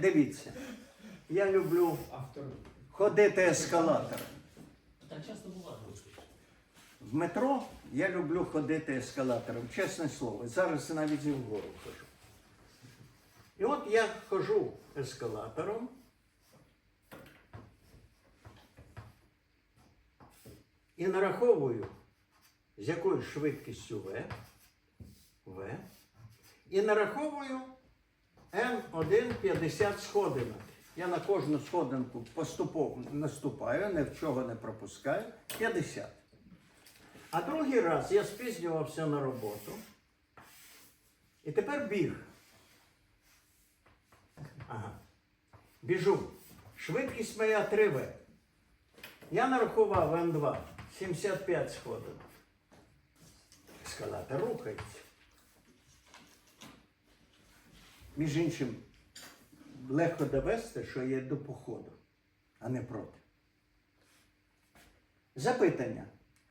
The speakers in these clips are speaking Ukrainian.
Дивіться, я люблю ходити ескалатором. Так часто буває. В метро я люблю ходити ескалатором, чесне слово. Зараз навіть і вгору хожу. І от я хожу ескалатором. І нараховую, з якою швидкістю В. В. І нараховую М1 50 сходинок. Я на кожну сходинку поступово наступаю, ні в чого не пропускаю. 50. А другий раз я спізнювався на роботу. І тепер біг. Ага. Біжу. Швидкість моя 3В. Я нарахував М2 75 сходинок. Ескалатор рухається. Між іншим, легко довести, що я йду по ходу, а не проти. Запитання.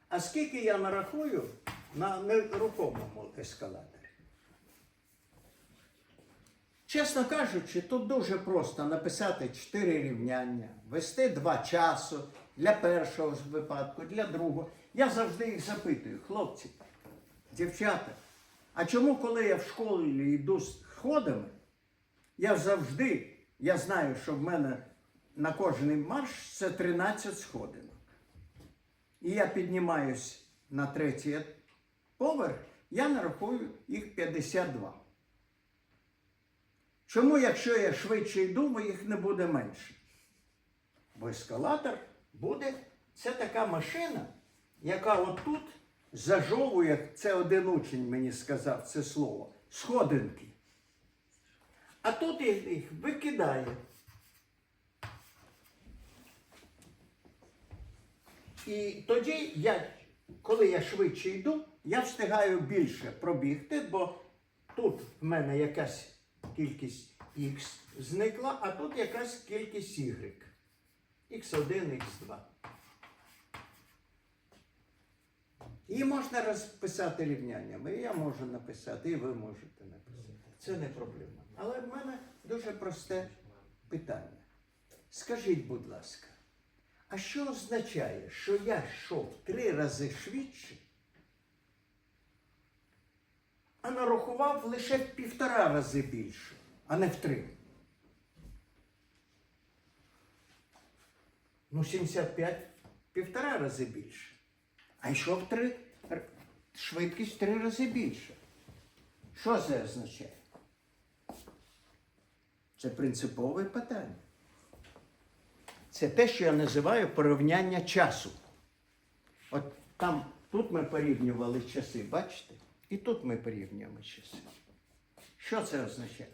А скільки я нарахую на нерухомому ескалаторі? Чесно кажучи, тут дуже просто написати 4 рівняння, ввести 2 часу для першого випадку, для другого. Я завжди їх запитую, хлопці, дівчата, а чому, коли я в школі йду сходами, я завжди, я знаю, що в мене на кожний марш це 13 сходинок. І я піднімаюсь на третій поверх, я нарахую їх 52. Чому, якщо я швидше йду, їх не буде менше? Бо ескалатор буде, це така машина, яка отут зажовує, це один учень мені сказав це слово, сходинки. А тут їх, викидає. І тоді, я, коли я швидше йду, я встигаю більше пробігти, бо тут в мене якась кількість Х зникла, а тут якась кількість Y. Х1, Х2. Її можна розписати рівняннями. Я можу написати, і ви можете написати. Це не проблема. Але в мене дуже просте питання. Скажіть, будь ласка, а що означає, що я йшов три рази швидше, а нарахував лише в півтора рази більше, а не в три? Ну, 75 півтора рази більше. А йшов три швидкість три рази більше. Що це означає? Це принципове питання. Це те, що я називаю порівняння часу. От там, тут ми порівнювали часи, бачите? І тут ми порівнюємо часи. Що це означає?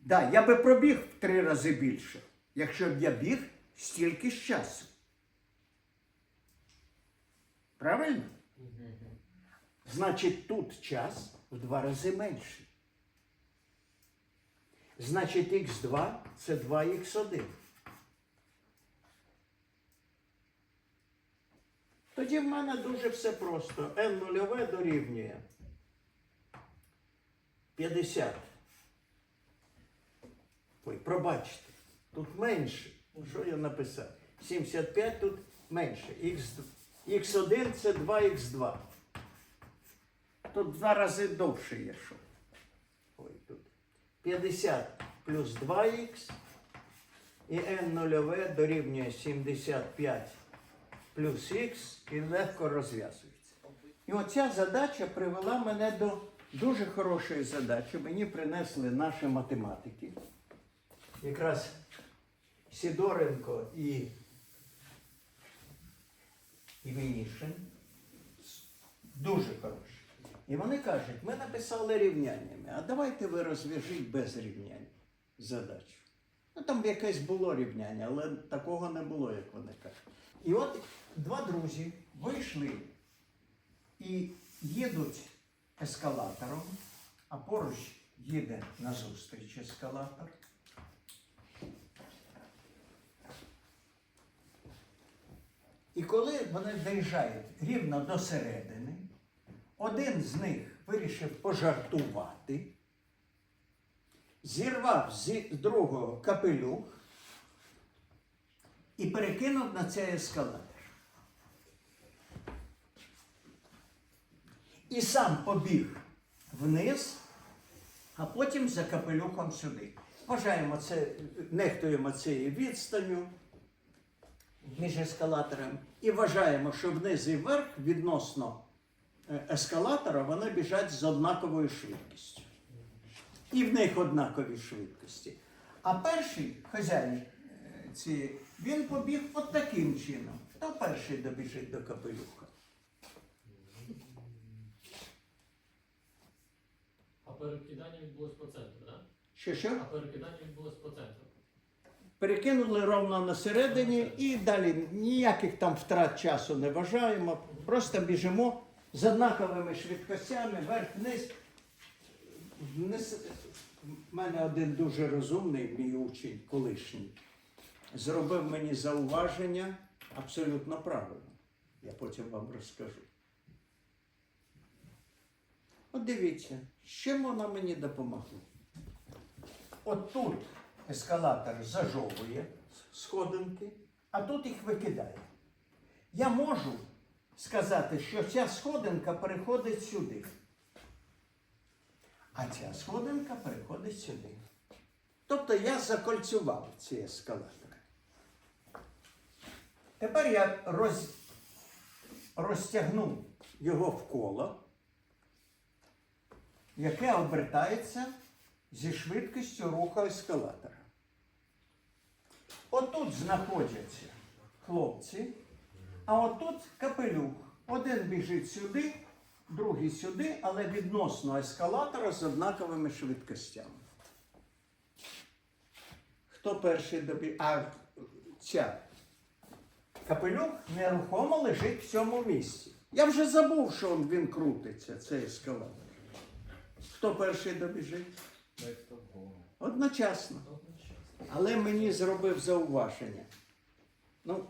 Да, я би пробіг в три рази більше, якщо б я біг стільки ж часу. Правильно? Значить, тут час в два рази менший. Значить, х2 це 2х1. Тоді в мене дуже все просто. n нульове дорівнює 50. Ой, пробачте, тут менше. Що я написав? 75 тут менше. Х, Х1 це 2х2. Тут в два рази довше є що. Ой, тут. 50 плюс 2х і n нульове дорівнює 75 плюс х і легко розв'язується. І оця задача привела мене до дуже хорошої задачі. Мені принесли наші математики. Якраз Сідоренко і Івінішин. Дуже хороші. І вони кажуть, ми написали рівняннями, а давайте ви розв'яжіть без рівнянь задачу. Ну там якесь було рівняння, але такого не було, як вони кажуть. І от два друзі вийшли і їдуть ескалатором, а поруч їде назустріч ескалатор. І коли вони доїжджають рівно до середини, один з них вирішив пожартувати зірвав з другого капелюх і перекинув на цей ескалатор. І сам побіг вниз, а потім за капелюхом сюди. Вважаємо це, нехтуємо цією відстанню між ескалатором і вважаємо, що вниз і вверх відносно ескалатора вони біжать з однаковою швидкістю. І в них однакові швидкості. А перший хазяїн е, цієї, він побіг от таким чином. Хто перший добіжить до капелюха? А перекидання відбулось по центру, так? Що що? А перекидання відбулось по центру. Перекинули ровно на середині і далі ніяких там втрат часу не вважаємо. Просто біжимо з однаковими швидкостями, вверх-вниз. Вниз. У мене один дуже розумний мій учень, колишній, зробив мені зауваження абсолютно правильно. Я потім вам розкажу. От дивіться, з чим вона мені допомогла. От тут ескалатор зажовує сходинки, а тут їх викидає. Я можу сказати, що ця сходинка переходить сюди. А ця сходинка переходить сюди. Тобто я закольцював ці ескалатори. Тепер я роз... розтягну його в коло, яке обертається зі швидкістю руху ескалатора. Отут знаходяться хлопці, а отут капелюх. Один біжить сюди, другий сюди, але відносно ескалатора з однаковими швидкостями. Хто перший добіг? А ця. Капелюх нерухомо лежить в цьому місці. Я вже забув, що він крутиться, цей ескалатор. Хто перший добіжить? Одночасно. Але мені зробив зауваження. Ну,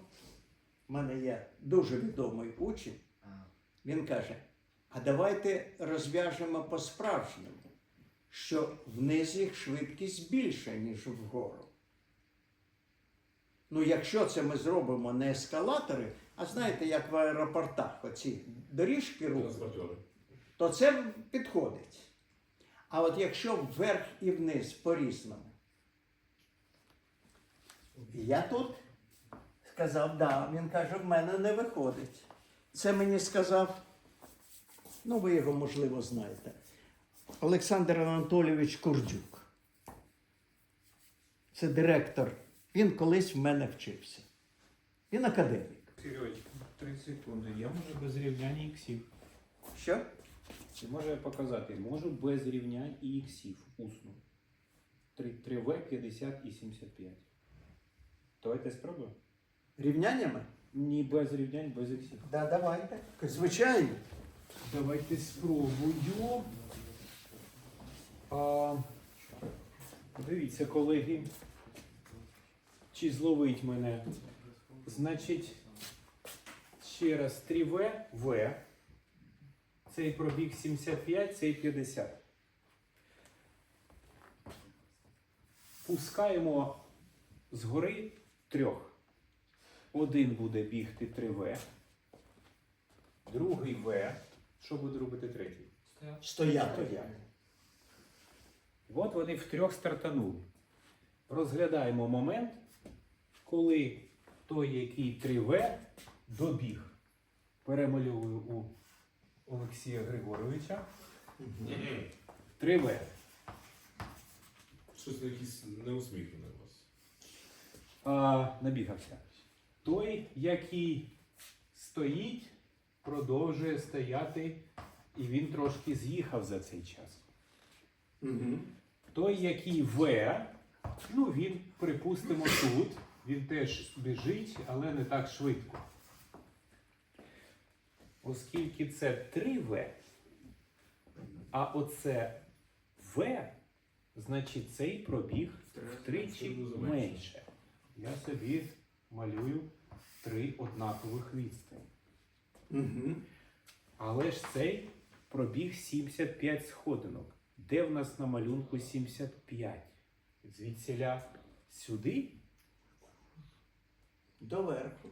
в мене є дуже відомий учень. Він каже: а давайте розв'яжемо по-справжньому, що вниз їх швидкість більша, ніж вгору. Ну, якщо це ми зробимо не ескалатори, а знаєте, як в аеропортах оці доріжки рухають, то це підходить. А от якщо вверх і вниз по-різному. Я тут сказав, да. Він каже, в мене не виходить. Це мені сказав, ну ви його, можливо, знаєте. Олександр Анатолійович Курдюк. Це директор. Він колись в мене вчився. Він академік. Сергійович, 3 секунди. Я можу без рівняння іксів. Що? Чи можу я показати? Можу без рівнянь і іксів усно. 3В, 50 і 75. Давайте спробуємо. Рівняннями? Ні, без рівнянь, без іксів. Да, давайте. Звичайно. Давайте спробую. А, дивіться, колеги. Чи зловить мене? Значить, ще раз 3В, В. Цей пробіг 75, цей 50. Пускаємо згори трьох. Один буде бігти 3В, другий В. Що буде робити третій? Стояти. От вони втрьох стартанули. Розглядаємо момент, коли той, який 3В, добіг. Перемальовую у Олексія Григоровича. 3В. Щось якийсь неусміхнене у вас. А, набігався. Той, який стоїть, продовжує стояти, і він трошки з'їхав за цей час. Угу. Той, який В, ну він, припустимо, тут. Він теж біжить, але не так швидко. Оскільки це 3В, а оце В, значить цей пробіг втричі менше. Я собі малюю три однакових відстані. Угу. Але ж цей пробіг 75 сходинок. Де в нас на малюнку 75? Звідсіля сюди? Доверху.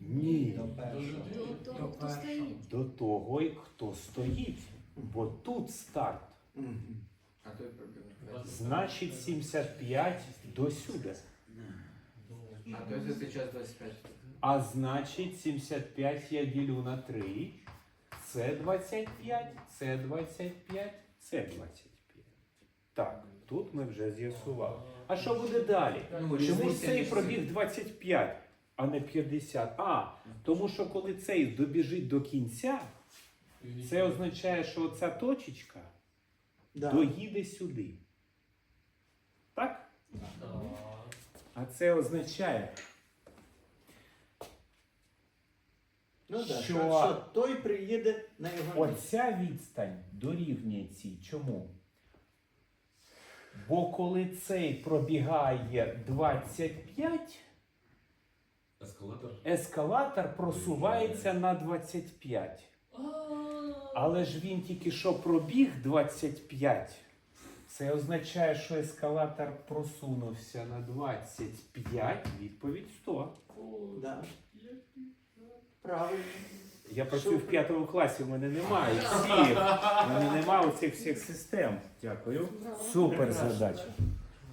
Ні. Дуже До того, хто стоїть. До того, хто стоїть. Бо тут старт. Той. Значить 75 до сюди. А той за цей 25. А значить 75 я ділю на 3. Це 25, це 25, це 25. Так, тут ми вже з'ясували. А що буде далі? Ну, Чому різниця цей між пробіг 25, а не 50? А, тому що коли цей добіжить до кінця, це означає, що ця точечка доїде сюди. Так? Так. А це означає, Ну да, що- що... що той приїде на його місце. Оця відстань дорівнює цій. Чому? Бо коли цей пробігає 25, Ескалатор. ескалатор просувається на 25. Але ж він тільки що пробіг 25. Це означає, що ескалатор просунувся на 25. Відповідь 100. Да. Правильно. Я працюю в п'ятому класі, в мене немає всіх. В мене немає цих всіх систем. Дякую. Супер задача.